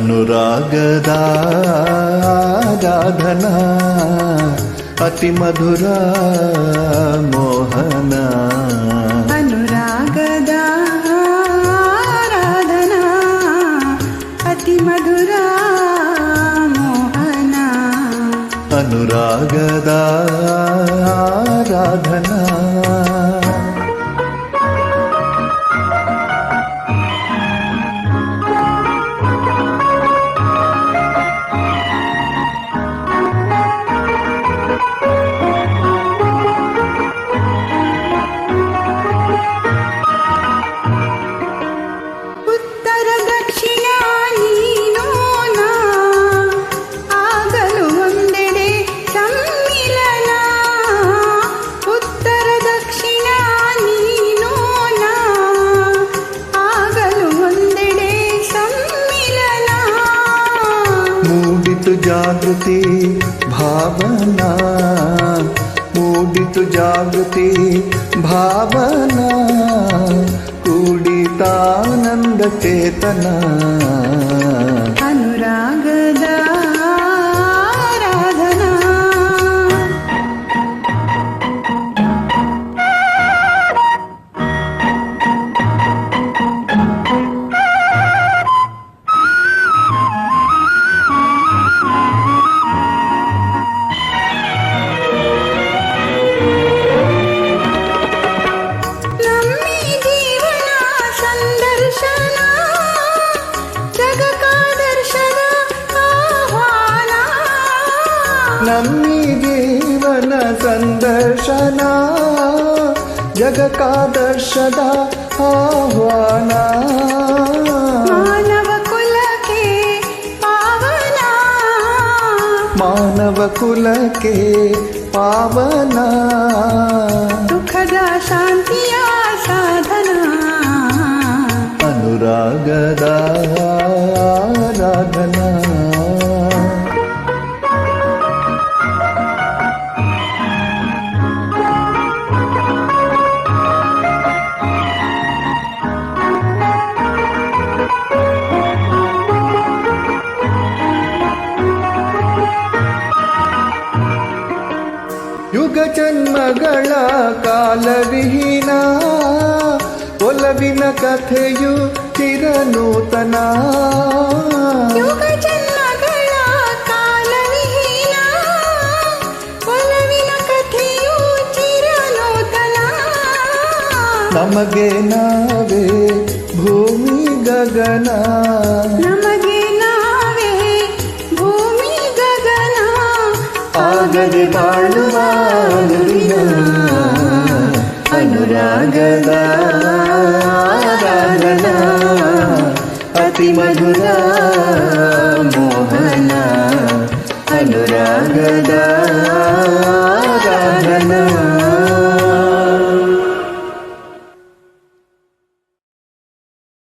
అనురాగదారాధనా అతి మధుర మోహన. అనురాగదారాధనా అతి మధురా మోహన. అనురాగదారాధనా मोडितु जागृते भावना मोडितु जागृते भावना कूडितानन्दचेतना ನಮ್ಮಿ ಜೀವನ ಸಂದರ್ಶನ ಜಗಕಾದರ್ಶದ ಆಹ್ವಾನ ಮಾನವ ಕುಲಕ್ಕೆ ಪಾವನ ಮಾನವ ಕುಲಕ್ಕೆ ಪಾವನ ಸುಖದ ಶಾಂತಿಯ ಸಾಧನ ಅನುರಾಗದ ಯುಗ ಜನ್ಮಗಳ ಕಾಲವಿಹೀನ ಒಲವಿನ ಕಥೆಯು ಚಿರನೂತನ. ನಮಗೆ ನಾವೇ ಭೂಮಿ ಗಗನ? ನಮಗೆ ಆಗದೆ ಬಾಳುವ ಅನುರಿನ ಅನುರಾಗದ ಆರಾಧನಾ ಅತಿ ಮಧುರ ಮೋಹನ ಅನುರಾಗದ